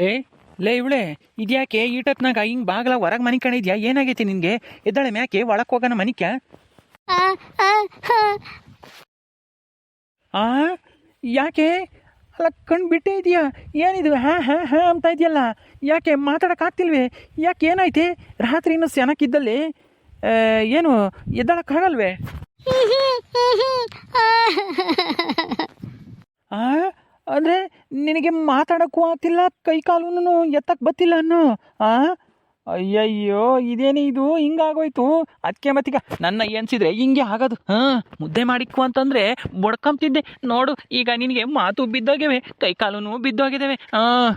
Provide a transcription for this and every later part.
ಏ ಲೇ ಇವಳೆ ಇದ್ಯಾಕೆ ಈಟತ್ನಾಗ ಹಿಂಗ್ ಬಾಗ್ಲ ಹೊರಗೆ ಮನೆ ಕಣಿದ್ಯಾ ಏನಾಗೈತಿ ನಿನ್ಗೆ? ಎದ್ದಾಳೆ ಮ್ಯಾಕೆ? ಒಳಕ್ ಹೋಗೋಣ ಮನಿಕ್ಯ? ಆ, ಯಾಕೆ? ಅಲ್ಲ ಕಣ್ ಬಿಟ್ಟೇ ಇದೆಯಾ? ಏನಿದು? ಹಾ ಹಾ ಹಾ ಅಂತ ಇದೆಯಲ್ಲ? ಯಾಕೆ ಮಾತಾಡೋಕ್ಕಾಗ್ತಿಲ್ವೇ ಯಾಕೆ ಏನಾಯ್ತೆ? ರಾತ್ರಿ ಇನ್ನೂ ಸೆನಕ್ಕಿದ್ದಲ್ಲಿ ಏನು ಎದ್ದಾಳಕ್ಕಾಗಲ್ವೇ ಆ ಅಂದ್ರೆ ನಿನಗೆ ಮಾತಾಡೋಕ್ಕೂ ಆಗ್ತಿಲ್ಲ, ಕೈ ಎತ್ತಕ್ಕೆ ಬತ್ತಿಲ್ಲ ಅನ್ನೋ? ಆ? ಅಯ್ಯಯ್ಯೋ, ಇದೇನೇ ಇದು? ಹಿಂಗಾಗೋಯ್ತು. ಅದಕ್ಕೆ ಮತ್ತೀಗ ನನ್ನ ಎನ್ಸಿದ್ರೆ ಹಿಂಗೆ ಆಗೋದು. ಹಾಂ, ಮುದ್ದೆ ಮಾಡಿಕ್ಕು ಅಂತಂದ್ರೆ ಬಡ್ಕೊಂತಿದ್ದೆ ನೋಡು, ಈಗ ನಿನಗೆ ಮಾತು ಬಿದ್ದೋಗಿವೆ ಕೈ ಕಾಲೂನು ಬಿದ್ದೋಗಿದ್ದಾವೆ ಹಾಂ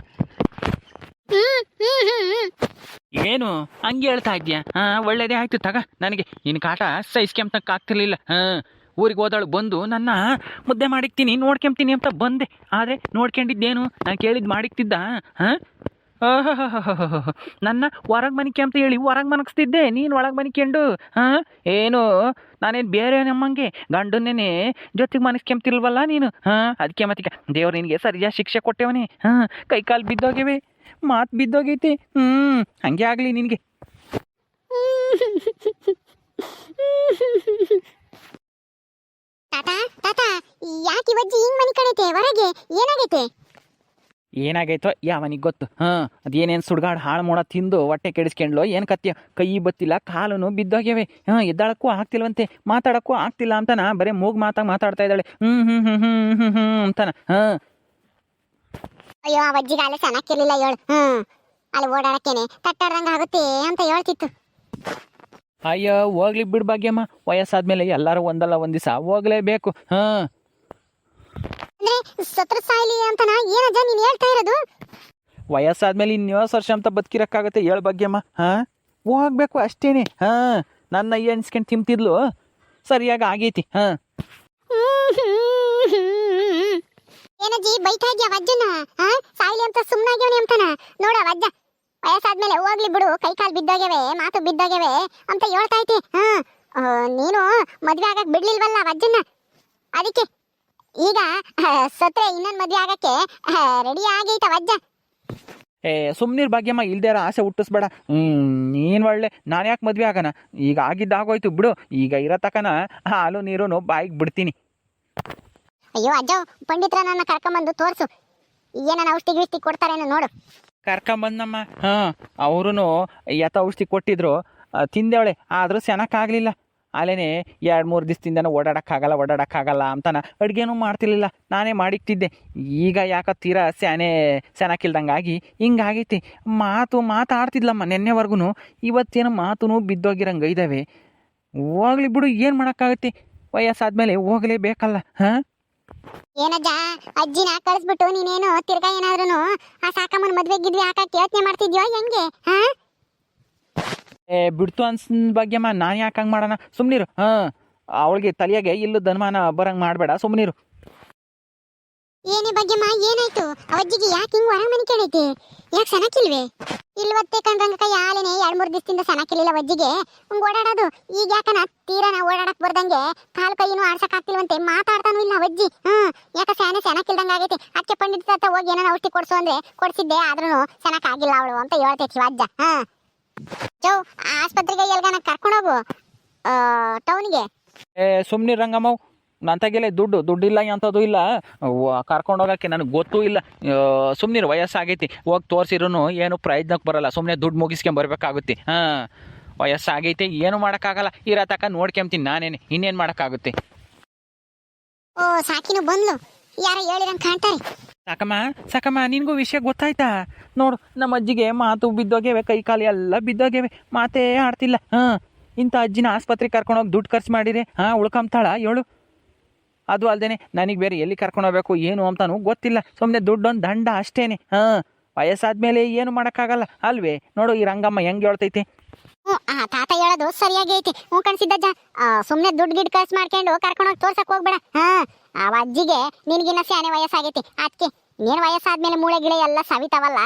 ಏನು? ಹಂಗೆ ಹೇಳ್ತಾ ಇದ್ಯಾ ಹಾಂ, ಒಳ್ಳೇದೇ ಆಯ್ತು, ತಗ. ನನಗೆ ನಿನ್ನ ಕಾಟ ಸಹಿಸ್ಕೊಂತಕ್ಕೆ ಆಗ್ತಿರ್ಲಿಲ್ಲ ಹಾಂ. ಊರಿಗೆ ಹೋದಾಳು ಬಂದು ನನ್ನ ಮುದ್ದೆ ಮಾಡಿಕ್ತೀನಿ ನೋಡ್ಕೊಂತೀನಿ ಅಂತ ಬಂದೆ. ಆದರೆ ನೋಡ್ಕೊಂಡಿದ್ದೇನು? ನಾನು ಕೇಳಿದ್ದು ಮಾಡಿಕ್ತಿದ್ದ, ಹಾಂ? ನನ್ನ ಹೊರಗೆ ಮನಿಕೆ ಅಂತ ಹೇಳಿ ಹೊರಗೆ ಮನಗಿಸ್ತಿದ್ದೆ, ನೀನು ಒಳಗೆ ಮನಿಕೊಂಡು, ಹಾಂ? ಏನು? ನಾನೇನು ಬೇರೆ ನಮ್ಮಂಗೆ ಗಂಡನೇ ಜೊತೆಗೆ ಮನಸ್ಕೆಂಬ್ತಿಲ್ವಲ್ಲ ನೀನು, ಹಾಂ? ಅದಕ್ಕೆ ಮತ್ತೆ ದೇವ್ರು ನಿನಗೆ ಸರಿಯಾದ ಶಿಕ್ಷೆ ಕೊಟ್ಟೆವನೇ, ಹಾಂ? ಕೈ ಕಾಲು ಬಿದ್ದೋಗಿವೆ, ಮಾತು ಬಿದ್ದೋಗೈತಿ ಹ್ಞೂ ಹಂಗೆ ಆಗಲಿ ನಿನಗೆ. ತಾತ ತಾತ ಯಾಕೆ ಇವಜ್ಜಿ ಹಿಂಗ್ ಮನಿ ಕಣೈತೆ ಹೊರಗೆ ಏನಾಗೈತೆ? ಏನಾಗೈತೋ ಯಾವನಿಗೆ ಗೊತ್ತು. ಹಾಂ ಅದೇನೇನು ಸುಡ್ಗಾಡು ಹಾಳು ಮೋಡ ತಿಂದು ಹೊಟ್ಟೆ ಕೆಡಿಸ್ಕೊಂಡ್ಲು ಏನು ಕತ್ತಿ ಕೈ ಬತ್ತಿಲ್ಲ ಕಾಲುನು ಬಿದ್ದೋಗ್ಯವೆ. ಹಾಂ ಎದ್ದಾಳಕ್ಕೂ ಆಗ್ತಿಲ್ವಂತೆ ಮಾತಾಡಕ್ಕೂ ಆಗ್ತಿಲ್ಲ ಅಂತಾನ? ಬರೀ ಮೂಗ್ ಮಾತಾಗ ಮಾತಾಡ್ತಾ ಇದ್ದಾಳೆ. ಹ್ಞೂ ಹ್ಞೂ ಹ್ಞೂ ಹ್ಞೂ ಹ್ಞೂ ಹ್ಞೂ ಅಂತಾನ. ಹಾಂ. ಅಯ್ಯೋ ಆ ಅಜ್ಜಿಗೆ ಅಲ್ಲೇ ಚೆನ್ನಾಗಿರ್ಲಿಲ್ಲ ಹೇಳು ಹ್ಮ್. ಅಲ್ಲಿ ಓಡಾಡಕ್ಕೇನೆ ತಟ್ಟಾಡ್ದಂಗ ಆಗುತ್ತೆ ಅಂತ ಹೇಳ್ತಿತ್ತು. ಅಯ್ಯೋ ಹೋಗ್ಲಿ ಬಿಡು ಭಾಗ್ಯಮ್ಮ. ವಯಸ್ಸಾದ್ಮೇಲೆ ಎಲ್ಲರೂ ಒಂದಲ್ಲ ಒಂದು ದಿವಸ ಹೋಗ್ಲೇಬೇಕು. ಹಾಂ. ಸತ್ರ ಸಾಯ್ಲಿ ಅಂತನ ಏನಜ್ಜ ನೀನು ಹೇಳ್ತಾ ಇರೋದು? ವಯಸ್ಸಾದ್ಮೇಲೆ ಇನ್ಯಾವ ವರ್ಷ ಅಂತ ಬದುಕಿರಕ್ಕಾಗತ್ತೆ ಹೇಳ ಭಾಗ್ಯಮ್ಮ. ಹಾಂ. ಹೋಗ್ಬೇಕು ಅಷ್ಟೇನೆ. ಹಾಂ. ನನ್ನ ಅಯ್ಯ ಎನ್ಸ್ಕೊಂಡು ತಿಂತಿದ್ಲು. ಸರಿಯಾಗಿ ಆಗೈತಿ. ಹಾಂ. ಏನಜ್ಜಿ ಬೈತಾ ಇದ್ಯಾ ವಜ್ಜನ? ಹಾ? ಸಾಯ್ಲಿ ಅಂತ ಸುಮ್ನಾಗ್ಯವನಿ ಅಂತಾನ? ನೋಡ ವಜ್ಜ. ವಯಸ್ಸಾದ್ಮೇಲೆ ಹೋಗ್ಲಿ ಬಿಡು ಕೈ ಕಾಲು ಬಿದ್ದೋಗ್ಯವೆ ಮಾತು ಬಿದ್ದೋಗ್ಯವೆ ಅಂತ ಹೇಳ್ತಾ ಐತಿ ಹಾ ನೀನು ಮದ್ವೆ ಆಗಕ್ ಬಿಡ್ಲಿಲ್ವಲ್ಲ ಅಜ್ಜನ್ನ ಅದಕ್ಕೆ ಈಗ ಸತ್ರೆ ಇನ್ನೊಂದ್ ಮದ್ವೆ ಆಗಕ್ಕೆ ರೆಡಿ ಆಗೈತ ಅಜ್ಜ ಏ ಸುಮ್ನಿರ್ ಭಾಗ್ಯಮ್ಮ ಇಲ್ದೇರ ಆಸೆ ಹುಟ್ಟಿಸ್ಬೇಡ. ಹ್ಮ್ ನೀನ್ ಒಳ್ಳೆ ನಾನು ಯಾಕೆ ಮದ್ವೆ ಆಗೋಣ ಈಗ ಆಗಿದ್ದಾಗೋಯ್ತು ಬಿಡು. ಈಗ ಇರೋ ತಕನ ಹಾಲು ನೀರು ಬಾಯಿಗೆ ಬಿಡ್ತೀನಿ. ಅಯ್ಯೋ ಅಜ್ಜ ಪಂಡಿತರ ನನ್ನ ಕರ್ಕೊಂಬಂದು ತೋರಿಸು. ಏನಾನ ಔಷಧಿ ಗಿಷ್ಟಿ ಕೊಡ್ತಾರೇನೋ ನೋಡು. ಕರ್ಕೊಂಬಂದಮ್ಮ ಹಾಂ ಅವರು ಯಥ ಔಷಧಿ ಕೊಟ್ಟಿದ್ರು. ತಿಂದೇವಳೆ. ಆದರೂ ಸೆನಕ್ಕಾಗಲಿಲ್ಲ ಅಲ್ಲೇ ಎರಡು ಮೂರು ದಿವಸದಿಂದನೂ ಓಡಾಡೋಕ್ಕಾಗಲ್ಲ ಓಡಾಡೋಕ್ಕಾಗಲ್ಲ ಅಂತಾನ. ಅಡುಗೆನೂ ಮಾಡ್ತಿರ್ಲಿಲ್ಲ. ನಾನೇ ಮಾಡಿಕ್ತಿದ್ದೆ. ಈಗ ಯಾಕ ತೀರಾ ಸ್ಯಾನೆ ಚೆನ್ನಾಗಿಲ್ದಂಗಾಗಿ ಹಿಂಗಾಗೈತಿ. ಮಾತು ಮಾತಾಡ್ತಿದ್ಲಮ್ಮ ನಿನ್ನೆವರೆಗೂ ಇವತ್ತೇನು ಮಾತು ಬಿದ್ದೋಗಿರಂಗೆ ಇದ್ದಾವೆ ಹೋಗ್ಲಿ ಬಿಡು, ಏನು ಮಾಡೋಕ್ಕಾಗತ್ತೆ? ವಯಸ್ಸಾದ್ಮೇಲೆ ಹೋಗಲೇಬೇಕಲ್ಲ, ಹಾಂ? ಏನಜ್ಜ, ಅಜ್ಜಿನ ಕಳಿಸ್ಬಿಟ್ಟು ನೀನೇನು ತಿರ್ಗಾ ಏನಾದ್ರೂ ಆ ಸಾಕಮ್ಮನ ಮದ್ವೆ ಗಿದ್ವಿ ಹಾಕಕ್ಕೆ ಯೋಚನೆ ಮಾಡ್ತಿದ್ಯೋ ಹೆಂಗೆ, ಹಾ? ಏ, ಬಿಡ್ತು ಬಗ್ಗೆ ಬಗ್ಗೆಮ್ಮ ನಾನು ಯಾಕೆ ಮಾಡೋಣ? ಸುಮ್ಮನಿರು ಹಾಂ. ಅವಳಿಗೆ ತಲೆಯಾಗೆ ಇಲ್ಲದ ಅನುಮಾನ ಬರಂಗೆ ಮಾಡಬೇಡ ಸುಮ್ಮನಿರು ಏನೇ ಮಾ, ಏನಾಯ್ತು? ಅವಜ್ಜಿಗೆ ಯಾಕೆ ಹಿಂಗ್ ಹೊರ ಮನೆ ಕೇಳೈತಿ? ಯಾಕೆ ಸನಕಿಲ್ವೇ ಇಲ್ವತ್ತೆ ಕಣ್ರಂಗ ಕೈ ಹಾಲೇನೆ ಎರಡ್ ಮೂರ್ ದಿವಸದಿಂದ ಸನಕಿಲಿಲ್ಲ ಅವಜ್ಜಿಗೆ ಹಂಗ್ ಓಡಾಡೋದು. ಈಗ ಯಾಕನ ತೀರನ ಓಡಾಡಕ್ ಬರ್ದಂಗೆ ಕಾಲ್ ಕೈನು ಆಡ್ಸಕ್ ಆಗ್ತಿಲ್ವಂತೆ. ಮಾತಾಡ್ತಾನು ಇಲ್ಲ ಅವಜ್ಜಿ ಹ್ಮ್. ಯಾಕ ಸ್ಯಾನೆ ಸನಕಿಲ್ದಂಗ ಆಗೈತಿ? ಅಕ್ಕೆ ಪಂಡಿತ ಹೋಗಿ ಏನಾನ ಔಷಧಿ ಕೊಡ್ಸು ಅಂದ್ರೆ ಕೊಡ್ಸಿದ್ದೆ ಆದ್ರೂ ಸನಕ್ ಆಗಿಲ್ಲ ಅವಳು ಅಂತ ಹೇಳ್ತೈತಿ ಅಜ್ಜ ಹಾ. ಜೋ, ಆಸ್ಪತ್ರೆಗೆ ಎಲ್ಗಾನ ಕರ್ಕೊಂಡೋಗು ಟೌನ್ಗೆ ಏ ರಂಗಮ್ಮ ರಂಗಮ್ಮವ್ ನಂತಾಗೆಲ್ಲ ದುಡ್ಡು ದುಡ್ಡಿಲ್ಲ ಅಂಥದ್ದು ಇಲ್ಲ. ಕರ್ಕೊಂಡು ಹೋಗಕ್ಕೆ ನನಗೆ ಗೊತ್ತೂ ಇಲ್ಲ. ಸುಮ್ಮನೆ ವಯಸ್ಸಾಗೈತಿ. ಹೋಗಿ ತೋರಿಸಿರೂ ಏನು ಪ್ರಯತ್ನಕ್ಕೆ ಬರಲ್ಲ. ಸುಮ್ಮನೆ ದುಡ್ಡು ಮುಗಿಸ್ಕೊಂಡ್ ಬರ್ಬೇಕಾಗುತ್ತೆ. ಹಾಂ ವಯಸ್ಸಾಗೈತಿ. ಏನು ಮಾಡೋಕ್ಕಾಗಲ್ಲ. ಇರೋ ತಕ ನೋಡ್ಕೊಂತೀನಿ ನಾನೇನೆ. ಇನ್ನೇನು ಮಾಡೋಕ್ಕಾಗುತ್ತೆ? ಓ ಸಾಕಿನ ಬಂದ್ಲು. ಯಾರ ಹೇಳಿರಂಗೆ ಕಾಣ್ತಾರೆ. ಸಾಕಮ್ಮ ಸಾಕಮ್ಮ ನಿನಗೂ ವಿಷಯ ಗೊತ್ತಾಯ್ತಾ? ನೋಡು ನಮ್ಮ ಅಜ್ಜಿಗೆ ಮಾತು ಬಿದ್ದೋಗ್ಯವೆ ಕೈ ಕಾಲು ಎಲ್ಲ ಬಿದ್ದೋಗ್ಯವೆ. ಮಾತೇ ಆಡ್ತಿಲ್ಲ. ಹಾಂ ಇಂಥ ಅಜ್ಜಿನ ಆಸ್ಪತ್ರೆಗೆ ಕರ್ಕೊಂಡೋಗಿ ದುಡ್ಡು ಖರ್ಚು ಮಾಡಿರಿ. ಹಾಂ ಉಳ್ಕೊಂತಾಳ ಹೇಳು. ಅದು ಅಲ್ಲದೆ ನನಗೆ ಬೇರೆ ಎಲ್ಲಿ ಕರ್ಕೊಂಡು ಹೋಗಬೇಕು, ಏನು ಅಂತನೂ ಗೊತ್ತಿಲ್ಲ. ಸುಮ್ಮನೆ ದುಡ್ಡೊಂದು ದಂಡ ಅಷ್ಟೇನೆ. ಹಾಂ, ವಯಸ್ಸಾದ್ಮೇಲೆ ಏನು ಮಾಡೋಕ್ಕಾಗಲ್ಲ, ಅಲ್ವೇ? ನೋಡು ಈ ರಂಗಮ್ಮ ಹೆಂಗೆ ಹೇಳ್ತೈತಿ. ಹ್ಞೂ ಆ, ತಾತ ಹೇಳೋದು ಸರಿಯಾಗಿ ಐತಿ. ಹ್ಞೂ ಕಣ್ಸಿದ್ದಜ್ಜ ಸುಮ್ಮನೆ ದುಡ್ಡು ಗಿಡ್ ಕಳ್ಸಿ ಮಾಡ್ಕೊಂಡು ಕರ್ಕೊಂಡೋಗಿ ತೋರ್ಸಕ್ಕೆ ಹೋಗ್ಬೇಡ. ಹಾಂ, ಆ, ಅಜ್ಜಿಗೆ ನಿನಗಿನ್ನ ಸ್ಯಾನೆ ವಯಸ್ಸಾಗೈತಿ. ಅದಕ್ಕೆ ನೀನು ವಯಸ್ಸಾದ್ಮೇಲೆ ಮೂಳೆ ಗಿಳೆ ಎಲ್ಲ ಸವಿತಾವಲ್ಲ,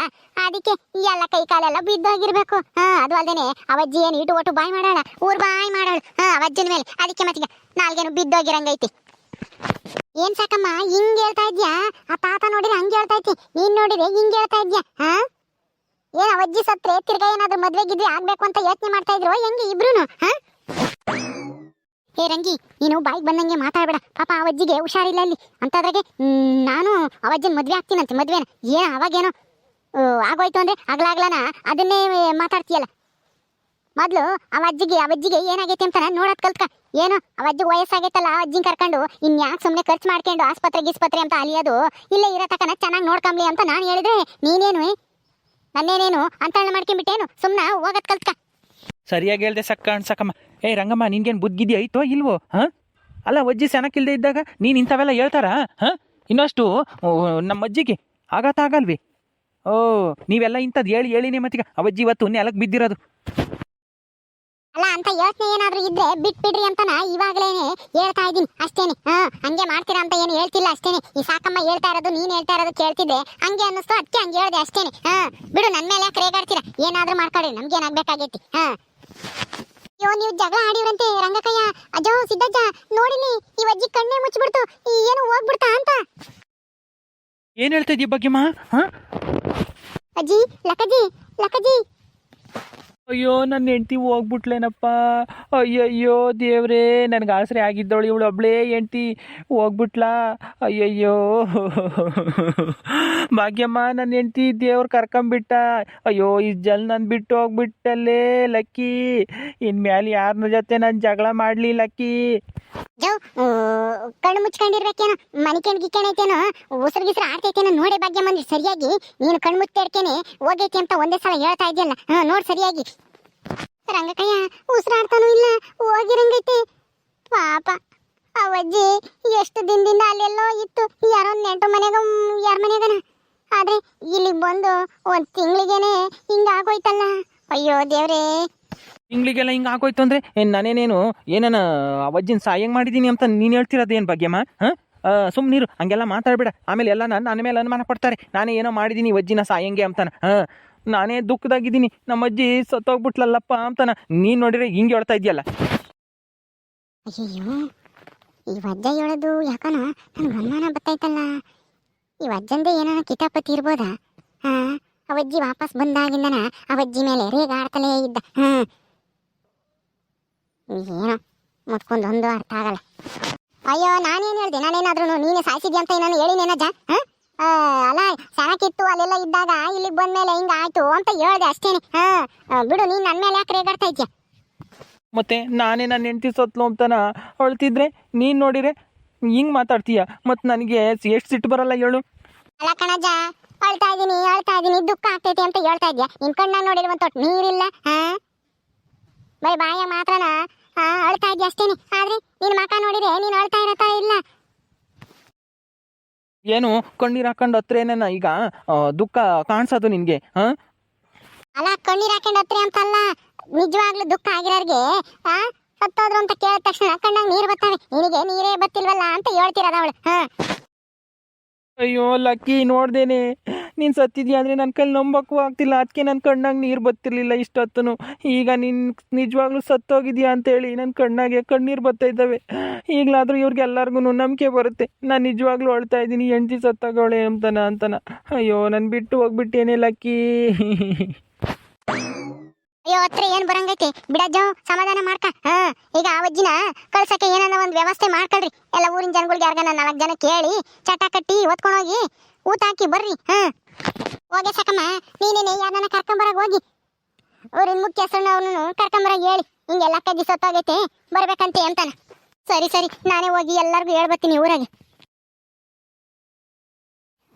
ಅದಕ್ಕೆ ಎಲ್ಲ ಕೈ ಕಾಲೆಲ್ಲ ಬಿದ್ದೋಗಿರ್ಬೇಕು. ಹಾ, ಅದು ಅಲ್ದೇನೆ, ಅವಜ್ಜಿ ಏನು ಇಟು ಒಟ್ಟು ಬಾಯ್ ಮಾಡೋಣ ಊರ್ ಬಾಯ್ ಮಾಡೋಣ ಹಾ, ಅವಜ್ಜನ ಮೇಲೆ. ಅದಕ್ಕೆ ಮತ್ತೀಗ ನಾಲ್ಗೇನು ಬಿದ್ದೋಗಿರಂಗೈತಿ. ಏನ್ ಸಾಕಮ್ಮ, ಹಿಂಗ್ ಹೇಳ್ತಾ ಇದ್ಯಾ? ಆ ತಾತ ನೋಡಿದ್ರೆ ಹಂಗ್ ಹೇಳ್ತಾ ಇದ್ದಿ. ನೀನ್ ನೋಡಿದ್ರೆ ಹಿಂಗ್ ಹೇಳ್ತಾ ಇದ್ಯಾ? ಹಾ? ಏನ್ ಅವಜ್ಜಿ ಸತ್ರೆ ತಿರ್ಗಾ ಏನಾದ್ರೂ ಮದ್ವೆ ಗಿದ್ರೆ ಆಗ್ಬೇಕು ಅಂತ ಯೋಚನೆ ಮಾಡ್ತಾ ಇದ್ರು? ಹೆಂಗೆ ಇಬ್ರು ಹಾ? ಹೇ ರಂಗಿ, ನೀನು ಬಾಯಿಗೆ ಬಂದಂಗೆ ಮಾತಾಡ್ಬೇಡ. ಪಾಪ ಅವಜ್ಜಿಗೆ ಹುಷಾರಿಲ್ಲ ಅಲ್ಲಿ. ಅಂತದ್ರಾಗೆ ನಾನು ಅವಜ್ಜನ ಮದ್ವೆ ಆಗ್ತೀನಂತೆ, ಮದ್ವೆನ. ಏನ, ಅವಾಗೇನೋ ಆಗೋಯ್ತು ಅಂದ್ರೆ ಆಗ್ಲಾಗ್ಲಾನ? ಅದನ್ನೇ ಮಾತಾಡ್ತೀಯಲ್ಲ. ಮೊದ್ಲು ಅವ ಅಜ್ಜಿಗೆ ಅವ ಅಜ್ಜಿಗೆ ಏನಾಗೈತೆ ಅಂತ ನೋಡೋದ್ ಕಲ್ತ್ಕ. ಏನು? ಅವ ಅಜ್ಜಿ ವಯಸ್ಸಾಗೈತಲ್ಲ ಆ ಅಜ್ಜಿನ ಕರ್ಕೊಂಡು ಇನ್ಯಾಕ್ ಸುಮ್ನೆ ಖರ್ಚು ಮಾಡ್ಕೊಂಡು ಆಸ್ಪತ್ರೆ, ಗಿಸ್ಪತ್ರೆ ಅಂತ ಅಲಿಯೋದು, ಇಲ್ಲೇ ಇರೋ ಚೆನ್ನಾಗಿ ನೋಡ್ಕೊಂಬ್ಲಿ ಅಂತ ನಾನು ಹೇಳಿದ್ರೆ ನೀನೇನು ನನ್ನೇನೇನು? ಅಂತ ಮಾಡ್ಕೊಂಬಿಟ್ಟೇನು? ಸುಮ್ನ ಹೋಗೋದ್ ಕಲ್ತ್ಕ. ಸರಿಯಾಗಿ ಹೇಳ್ದೆ ಸಕ್ಕ ಅಣ್ಸಕ್ಕಮ್ಮ ಏ, ರಂಗಮ್ಮ, ನಿನ್ಗೇನು ಬುದ್ಧಿದ್ಯ ಐತೋ ಇಲ್ವೋ, ಹಾಂ? ಅಲ್ಲ, ಅಜ್ಜಿ ಸೆನಕಿಲ್ದೇ ಇದ್ದಾಗ ನೀನು ಇಂಥವೆಲ್ಲ ಹೇಳ್ತಾರ, ಹಾಂ? ಇನ್ನಷ್ಟು ನಮ್ಮ ಅಜ್ಜಿಗೆ ಆಘಾತ ಆಗಲ್ವಿ? ಓ, ನೀವೆಲ್ಲ ಇಂಥದ್ದು ಹೇಳಿ ಹೇಳಿನೇ ಮತ್ತೀಗ ಅವಜ್ಜಿ ಇವತ್ತು ನೆಲಕ್ಕೆ ಬಿದ್ದಿರೋದು. ಅಲ್ಲ ಅಂತ ಯೋಚನೆ ಏನಾದ್ರೂ ಇದ್ರೆ ಬಿಟ್ಬಿಡ್ರಿ ಅಂತ ನಾ ಇವಾಗ್ಲೇನೆ ಹೇಳ್ತಾ ಇದ್ದೀನಿ ಅಷ್ಟೇನೆ. ಹಾ ಹಂಗೆ ಮಾಡ್ತೀರಾ ಅಂತ ಏನು ಹೇಳ್ತಿಲ್ಲ ಅಷ್ಟೇನೆ. ಈ ಸಾಕಮ್ಮ ಹೇಳ್ತಾ ಇರೋದು ನೀನ್ ಹೇಳ್ತಾ ಇರೋದು ಕೇಳ್ತಿದ್ದೆ. ಹಂಗೆ ಅನ್ನಿಸ್ತು ಅದಕ್ಕೆ ಹಂಗೆ ಹೇಳ್ದೆ ಅಷ್ಟೇನೆ. ಹಾ ಬಿಡು ನನ್ ಮೇಲೆ ಯಾಕೆ ರೇಗಾಡ್ತೀರಾ ಏನಾದ್ರೂ ಮಾಡ್ಕೊಡ್ರಿ ನಮ್ಗೇನಾಗ್ಬೇಕಾಗೈತಿ ಹಾ. ಅಯ್ಯೋ ನೀವು ಜಗಳ ಆಡಿವ್ರಂತೆ ರಂಗಕಯ್ಯ. ಅಜ್ಜೋ ಸಿದ್ದಜ್ಜ ನೋಡಿನಿ ಈ ಅಜ್ಜಿ ಕಣ್ಣೇ ಮುಚ್ಚಿಬಿಡ್ತು ಏನು ಹೋಗ್ಬಿಡ್ತಾ ಅಂತ. ಏನ್ ಹೇಳ್ತಾ ಇದೀಯ ಹಾಂ? ಅಜ್ಜಿ ಲಕ್ಕಜ್ಜಿ ಲಕ್ಕಜ್ಜಿ ಅಯ್ಯೋ ನನ್ನ ಹೆಂಡ್ತಿ ಹೋಗ್ಬಿಟ್ಲೇನಪ್ಪ. ಅಯ್ಯಯ್ಯೋ, ದೇವ್ರೇ, ನನಗೆ ಆಸರೆ ಆಗಿದ್ದವಳು, ಇವಳು ಒಬ್ಳೇ ಹೆಂಡ್ತಿ ಹೋಗ್ಬಿಟ್ಲಾ. ಅಯ್ಯಯ್ಯೋ. ಭಾಗ್ಯಮ್ಮ ನನ್ನ ಹೆಂಡ್ತಿ ದೇವ್ರು ಕರ್ಕೊಂಬಿಟ್ಟ. ಅಯ್ಯೋ, ಈ ಜಲ್ ನನ್ನ ಬಿಟ್ಟು ಹೋಗ್ಬಿಟ್ಟಲ್ಲೇ, ಲಕ್ಕಿ. ಇನ್ಮೇಲೆ ಯಾರನ್ನ ಜೊತೆ ನಾನು ಜಗಳ ಮಾಡಲಿ, ಲಕ್ಕಿ. ಕಣ್ಣು ಮುಚ್ಕೊಂಡಿರ್ಬೇಕೇನೋ ಮನಿಕಣ್ ಗಿಕ್ಕಣೈತೇನೋ ಉಸಿರು ಗಿಸಿರು ಆಡ್ತೈತೇನೋ, ನೋಡಿ ಭಾಗ್ಯ ಮಂದಿ ಸರಿಯಾಗಿ, ನೀನು ಕಣ್ಣು ಮುಚ್ಚಿಡ್ಕೇನೆ, ಹೋಗೈತಿ ಅಂತ ಒಂದೇ ಸಲ ಹೇಳ್ತಾ ಇದೆಯಲ್ಲ. ನೋಡ್ ಸರಿಯಾಗಿ. ರಂಗಕಯ್ಯ, ಉಸಿರಾಡ್ತಾನೂ ಇಲ್ಲ, ಹೋಗಿರಂಗೈತಿ. ಪಾಪ ಅವಜ್ಜಿ ಎಷ್ಟು ದಿನದಿಂದ ಅಲ್ಲೆಲ್ಲೋ ಇತ್ತು. ಯಾರೋ ನೆಂಟು ಮನೆಗ, ಯಾರ ಮನೆಗನ? ಆದ್ರೆ ಇಲ್ಲಿಗೆ ಬಂದು ಒಂದ್ ತಿಂಗಳಿಗೇನೆ ಹಿಂಗಾಗೋಯ್ತಲ್ಲ ಅಯ್ಯೋ ದೇವ್ರೇ. ತಿಂಗಳಿಗೆಲ್ಲ ಹಿಂಗೆ ಆಗೋಯ್ತು ಅಂದರೆ ನಾನೇನೇನು, ಏನನ ಅವಜ್ಜಿನ ಸಹಾಯ ಮಾಡಿದೀನಿ ಅಂತ ನೀನು ಹೇಳ್ತಿರೋದೇನು ಭಾಗ್ಯಮ್ಮ? ಹಾಂ? ಸುಮ್ಮನಿರು ಹಂಗೆಲ್ಲ ಮಾತಾಡ್ಬೇಡ. ಆಮೇಲೆ ಎಲ್ಲ ನನ್ನ ನನ್ನ ಮೇಲೆ ಅನುಮಾನ ಪಡ್ತಾರೆ. ನಾನೇ ಏನೋ ಮಾಡಿದ್ದೀನಿ ವಜ್ಜಿನ ಸಾಯಂಗೆ ಅಂತಾನೆ. ಹಾಂ? ನಾನೇ ದುಃಖದಾಗಿದ್ದೀನಿ. ನಮ್ಮ ಅಜ್ಜಿ ಸತ್ತೋಗ್ಬಿಟ್ಲಲ್ಲಪ್ಪ ಅಂತಾನ. ನೀನ್ ನೋಡಿದ್ರೆ ಹಿಂಗೆ ಹೇಳ್ತಾ ಇದೆಯಲ್ಲ. ಅಯ್ಯಯ್ಯೋ, ಈ ವಜ್ಜ ಹೇಳೋದು ಯಾಕನ? ನನ್ಗೆ ಅನುಮಾನ ಬತ್ತೈತಲ್ಲ ಈ ವಜ್ಜಂದೇ ಏನಾನ ಕಿತಾಪತಿ ಇರ್ಬೋದಾ? ಹಾ ಅವಜ್ಜಿ ವಾಪಸ್ ಬಂದಾಗಿಂದನ ಅವಜ್ಜಿ ಮೇಲೆ ರೇಗಾಡ್ತಲೇ ಇದ್ದ. ಹ್ಮ್ ಏನೋ ಮುತ್ಕೊಂದೊಂದು ಅರ್ಥ ಆಗಲ್ಲ. ಅಯ್ಯೋ, ನಾನೇನು ಹೇಳ್ದೆ? ನಾನೇನಾದ್ರೂ ನೀನೇ ಸಾಯಿಸಿದ್ಯಾ ಅಂತ ಏನಾನು ಹೇಳಿನೇನಜ್ಜ ಹಾ? ಅಲ್ಲ ಸಣಕಿತ್ತು ಅಲ್ಲೆಲ್ಲ ಇದ್ದಾಗ ಇಲ್ಲಿಗೆ ಬಂದ್ಮೇಲೆ ಹಿಂಗ ಆಯ್ತು ಅಂತ ಹೇಳ್ದೆ ಅಷ್ಟೇನೆ. ಹಾ ಬಿಡು ನೀನ್ ನನ್ನ ಮೇಲೆ ಯಾಕೆ ರೇಗಾಡ್ತಾ ಇದ್ಯಾ? ಮತ್ತೆ ನಾನೇ ನನ್ನ ಹೆಂಡತಿ ಸತ್ಲು ಅಂತನ ಅಳ್ತಿದ್ರೆ ನೀನು ನೋಡಿರೆ ಹಿಂಗ್ ಮಾತಾಡ್ತೀಯ? ಮತ್ತು ನನಗೆ ಎಷ್ಟು ಸಿಟ್ಟು ಬರಲ್ಲ ಹೇಳು. ಅಲ್ಲ ಕಣಜ ಅಳ್ತಾ ಇದೀನಿ ಅಳ್ತಾ ಇದೀನಿ ದುಃಖ ಆಗ್ತೈತಿ ಅಂತ ಹೇಳ್ತಾ ಇದ್ಯಾ? ನಿನ್ ಕಣ್ಣ ನೋಡಿರುವಂತ ನೀರಿಲ್ಲ ಹಾ? ಬೈ ಬಾಯ ಮಾತ್ರನ? ಹಾ ಅಳ್ತಾ ಇದ್ಯಾ ಅಷ್ಟೇನೆ. ಆದ್ರೆ ನಿನ್ ಮಕ ನೋಡಿದ್ರೆ ನೀನ್ ಅಳ್ತಾ ಇರತ್ತಾ ಇಲ್ಲ. ಏನು ಕಣ್ಣೀರ್ ಹಾಕೊಂಡು ಹತ್ರೇನ ಈಗ ದುಃಖ ಕಾಣಿಸೋದು ನಿನಗೆ, ಹಾಂ? ಅಲ್ಲ, ಕಣ್ಣೀರ್ ಹಾಕೊಂಡು ಹತ್ರ ಅಂತಲ್ಲ, ನಿಜವಾಗ್ಲೂ ದುಃಖ ಆಗಿರೋರ್ಗೆ, ಆ, ಸತ್ತೋದ್ರು ಅಂತ ಕೇಳಿದ ತಕ್ಷಣ ಕಣ್ಣಾಗ ನೀರ್ ಬರ್ತವೆ ನಿನಗೆ ನೀರೇ ಬತ್ತಿಲ್ವಲ್ಲ ಅಂತ ಹೇಳ್ತಿರೋದ ಅವಳು, ಹಾ? ಅಯ್ಯೋ, ಲಕ್ಕಿ, ನೋಡ್ದೇನೆ. ನೀನು ಸತ್ತಿದ್ಯಾ ಅಂದರೆ ನನ್ನ ಕೈಲಿ ನಂಬಕ್ಕೂ ಆಗ್ತಿಲ್ಲ. ಅದಕ್ಕೆ ನನ್ನ ಕಣ್ಣಾಗ ನೀರು ಬತ್ತಿರಲಿಲ್ಲ ಇಷ್ಟೊತ್ತೂ ಈಗ ನಿನ್ನ ನಿಜವಾಗ್ಲೂ ಸತ್ತೋಗಿದ್ಯಾ ಅಂತೇಳಿ ನನ್ನ ಕಣ್ಣಾಗೆ ಕಣ್ಣೀರು ಬರ್ತಾ ಇದ್ದಾವೆ. ಈಗಲಾದರೂ ಇವ್ರಿಗೆಲ್ಲರಿಗೂ ನಂಬಿಕೆ ಬರುತ್ತೆ. ನಾನು ನಿಜವಾಗ್ಲೂ ಅಳ್ತಾ ಇದ್ದೀನಿ. ಹೆಂಡ್ತಿ ಸತ್ತಾಗೋಳೆ ಅಂತನ ಅಂತನ. ಅಯ್ಯೋ, ನಾನು ಬಿಟ್ಟು ಹೋಗ್ಬಿಟ್ಟೇನೆ ಲಕ್ಕಿ. ಹತ್ರ ಏನ್ ಬರಂಗೈತಿ? ಬಿಡಜ್ಜೋ ಸಮಾಧಾನ ಮಾಡ್ಕ. ಹಾ, ಈಗ ಆ ಅಜ್ಜಿನ ಕಳ್ಸಕ್ಕೆ ಏನನ್ನ ಒಂದ್ ವ್ಯವಸ್ಥೆ ಮಾಡ್ಕೊಳ್ರಿ. ಎಲ್ಲ ಊರಿನ ಜನಗಳಿಗೆ ಯಾರ್ಗನ ನಾಲ್ಕು ಜನ ಕೇಳಿ, ಚಟ ಕಟ್ಟಿ ಹೋಗಿ ಊಟ ಹಾಕಿ ಬರ್ರಿ. ಹಾ. ಹೋಗಿ ಸಕಮ್ಮ ನೀನೇನೆ ಯಾರನ್ನ ಕರ್ಕೊಂಬರಾಗ ಹೋಗಿ. ಊರಿನ ಮುಖ್ಯಸ್ಥರನ್ನ ಅವನು ಕರ್ಕೊಂಬರಾಗ ಹೇಳಿ. ಹಿಂಗೆಲ್ಲ ಕಜ್ಜಿ ಸತ್ತೋಗೈತೆ, ಬರ್ಬೇಕಂತೆ ಅಂತಾನ. ಸರಿ ಸರಿ, ನಾನೇ ಹೋಗಿ ಎಲ್ಲರಿಗೂ ಹೇಳ್ಬತ್ತೀನಿ ಊರಾಗೆ.